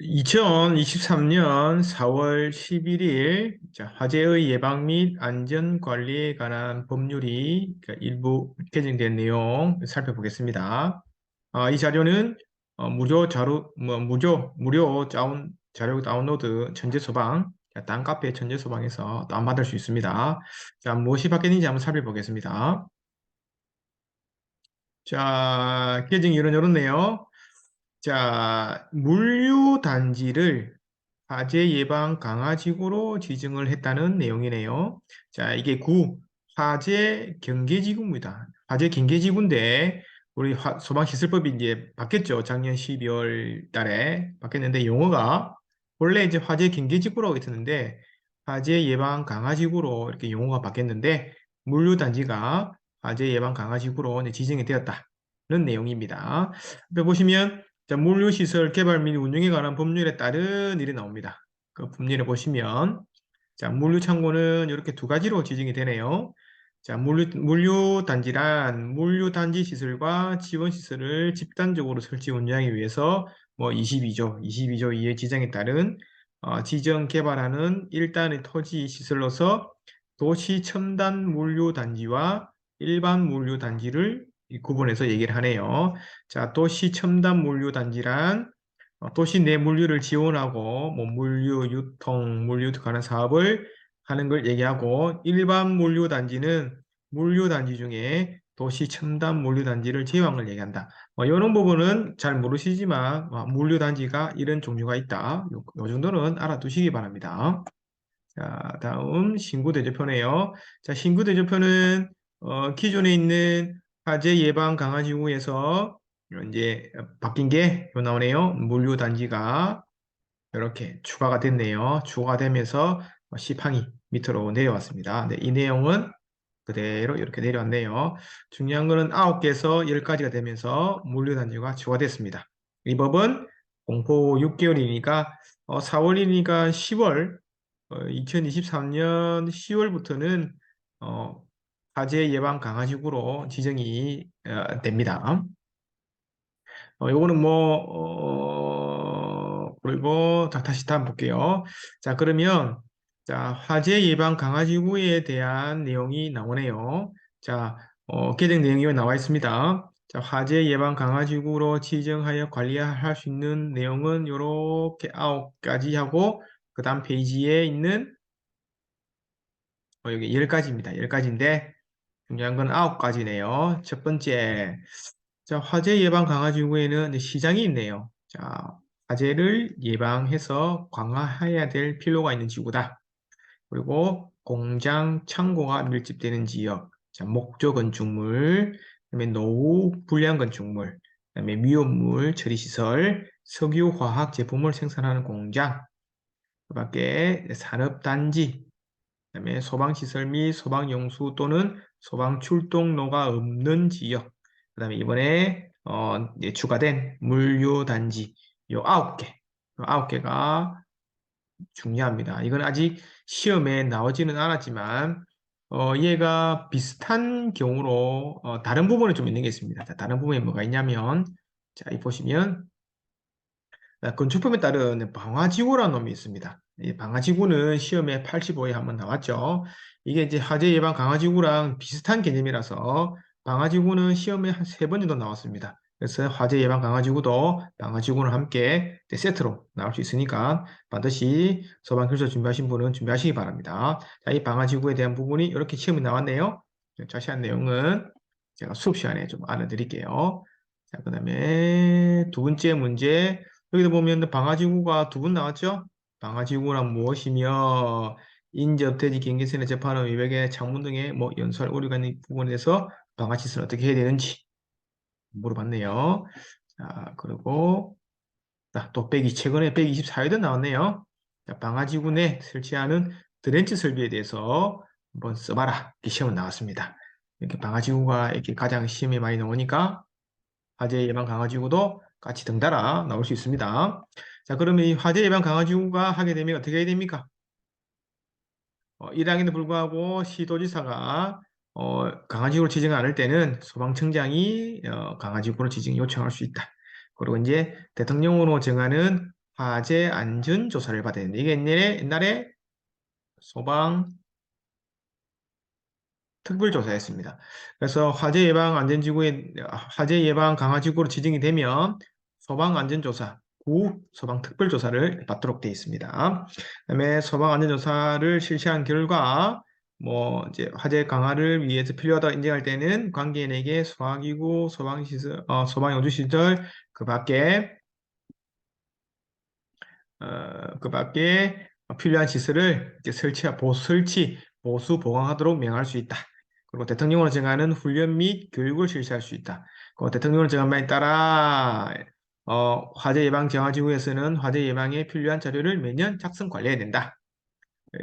2023년 4월 11일 자, 화재의 예방 및 안전 관리에 관한 법률이 그 일부 개정된 내용 살펴보겠습니다. 아, 이 자료는 어, 무료 자료 뭐, 무료 무료 다운 자료 다운로드 천재 소방 딴 카페 천재 소방에서 다운받을 수 있습니다. 자, 무엇이 바뀌었는지 한번 살펴보겠습니다. 자, 개정이 이런 이렇네요. 자, 물류 단지를 화재 예방 강화지구로 지정을 했다는 내용이네요. 자, 이게 구 화재 경계지구입니다. 화재 경계지구인데 우리 소방시설법이 이제 바뀌었죠. 작년 12월 달에 바뀌었는데 용어가 원래 이제 화재 경계지구라고 했었는데 화재 예방 강화지구로 이렇게 용어가 바뀌었는데 물류 단지가 화재 예방 강화지구로 지정이 되었다는 내용입니다. 보시면 자, 물류시설 개발 및 운영에 관한 법률에 따른 일이 나옵니다. 그 법률에 보시면 자, 물류창고는 이렇게 두 가지로 지정이 되네요. 자, 물류, 물류단지란 물류단지 시설과 지원시설을 집단적으로 설치 운영하기 위해서 뭐 22조, 22조 2의 지정에 따른 어, 지정 개발하는 일단의 토지 시설로서 도시 첨단 물류단지와 일반 물류단지를 구분해서 얘기를 하네요. 자, 도시 첨단 물류 단지란 어, 도시 내 물류를 지원하고 뭐 물류, 유통, 물류 관한 사업을 하는 걸 얘기하고 일반 물류 단지는 물류 단지 중에 도시 첨단 물류 단지를 제외한 걸 얘기한다. 뭐 이런 부분은 잘 모르시지만 어, 물류 단지가 이런 종류가 있다. 요, 요 정도는 알아두시기 바랍니다. 자, 다음 신구 대조표네요. 자, 신구 대조표는 어, 기존에 있는 화재 예방 강화 지구에서 이제 바뀐 게 나오네요. 물류 단지가 이렇게 추가가 됐네요. 추가가 되면서 시팡이 밑으로 내려왔습니다. 네, 이 내용은 그대로 이렇게 내려왔네요. 중요한 거는 9개에서 10가지가 되면서 물류 단지가 추가됐습니다. 이 법은 공포 6개월이니까 어, 4월이니까 10월 어, 2023년 10월부터는 어, 화재 예방 강화지구로 지정이 어, 됩니다. 어, 요거는 뭐, 어, 그리고 다, 다시 다음 볼게요. 자, 그러면, 자, 화재 예방 강화지구에 대한 내용이 나오네요. 자, 어, 개정 내용이 나와 있습니다. 자, 화재 예방 강화지구로 지정하여 관리할 수 있는 내용은 이렇게 아홉 가지 하고, 그 다음 페이지에 있는, 어, 여기 열 가지입니다. 열 가지인데, 중요한 건 아홉 가지네요. 첫 번째, 자, 화재 예방 강화 지구에는 시장이 있네요. 자, 화재를 예방해서 강화해야 될 필요가 있는 지구다. 그리고 공장, 창고가 밀집되는 지역, 자, 목조 건축물, 그다음에 노후 불량 건축물, 그다음에 위험물 처리 시설, 석유 화학 제품을 생산하는 공장, 그 밖에 산업 단지, 그다음에 소방 시설 및 소방 용수 또는 소방 출동로가 없는 지역, 그 다음에 이번에 어, 추가된 물류단지 요 아홉 개, 아홉 개가 중요합니다. 이건 아직 시험에 나오지는 않았지만 어, 얘가 비슷한 경우로 어, 다른 부분에 좀 있는 게 있습니다. 자, 다른 부분에 뭐가 있냐면 자, 이 보시면 건축법에 따른 방화지구라는 놈이 있습니다. 이 방화지구는 시험에 85에 한번 나왔죠. 이게 이제 화재 예방 강화지구랑 비슷한 개념이라서 방화지구는 시험에 한 세 번 정도 나왔습니다. 그래서 화재 예방 강화지구도 방화지구는 함께 세트로 나올 수 있으니까 반드시 소방교사 준비하신 분은 준비하시기 바랍니다. 자, 이 방화지구에 대한 부분이 이렇게 시험이 나왔네요. 자세한 내용은 제가 수업 시간에 좀 알려드릴게요. 자, 그 다음에 두 번째 문제 여기도 보면 방화지구가 두 분 나왔죠? 방화지구란 무엇이며 인접대지 경계선의 재판은 외벽의 창문 등의 뭐 연설 오류가 있는 부분에서 방화시설 어떻게 해야 되는지 물어봤네요. 자, 그리고 또 빼기 최근에 124회도 나왔네요. 자, 방화지구 내 설치하는 드렌치 설비에 대해서 한번 써봐라. 이렇게 시험은 나왔습니다. 이렇게 방화지구가 이렇게 가장 시험에 많이 나오니까 화재 예방 강화지구도 같이 등달아 나올 수 있습니다. 자, 그러면 이 화재 예방 강화지구가 하게 되면 어떻게 해야 됩니까? 어, 1학년도 불구하고 시도지사가 어, 강화지구로 지정 않을 때는 소방청장이 어, 강화지구로 지정 요청할 수 있다. 그리고 이제 대통령으로 정하는 화재 안전 조사를 받아야 되는데 이게 옛날에, 옛날에 소방 특별조사였습니다. 그래서 화재 예방 안전지구에 화재 예방 강화지구로 지정이 되면 소방 안전조사, 구 소방 특별조사를 받도록 되어 있습니다. 그다음에 소방 안전조사를 실시한 결과 뭐 이제 화재 강화를 위해서 필요하다 인정할 때는 관계인에게 소화기구, 소방시설, 어, 소방용주시설 그 밖에 어, 그 밖에 필요한 시설을 이제 설치, 보수, 설치, 보수, 보강하도록 명할 수 있다. 그리고 대통령으로 정하는 훈련 및 교육을 실시할 수 있다. 그 대통령으로 정한 바에 따라 어, 화재 예방 정화지구에서는 화재 예방에 필요한 자료를 매년 작성 관리해야 된다.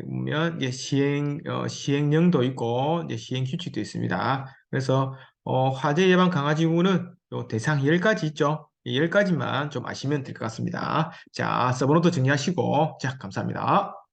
보면 이제 시행 어, 시행령도 있고 이제 시행 규칙도 있습니다. 그래서 어, 화재 예방 강화 지구는 요 대상 10가지 있죠. 이 10가지만 좀 아시면 될 것 같습니다. 자, 서브노트 정리하시고 자, 감사합니다.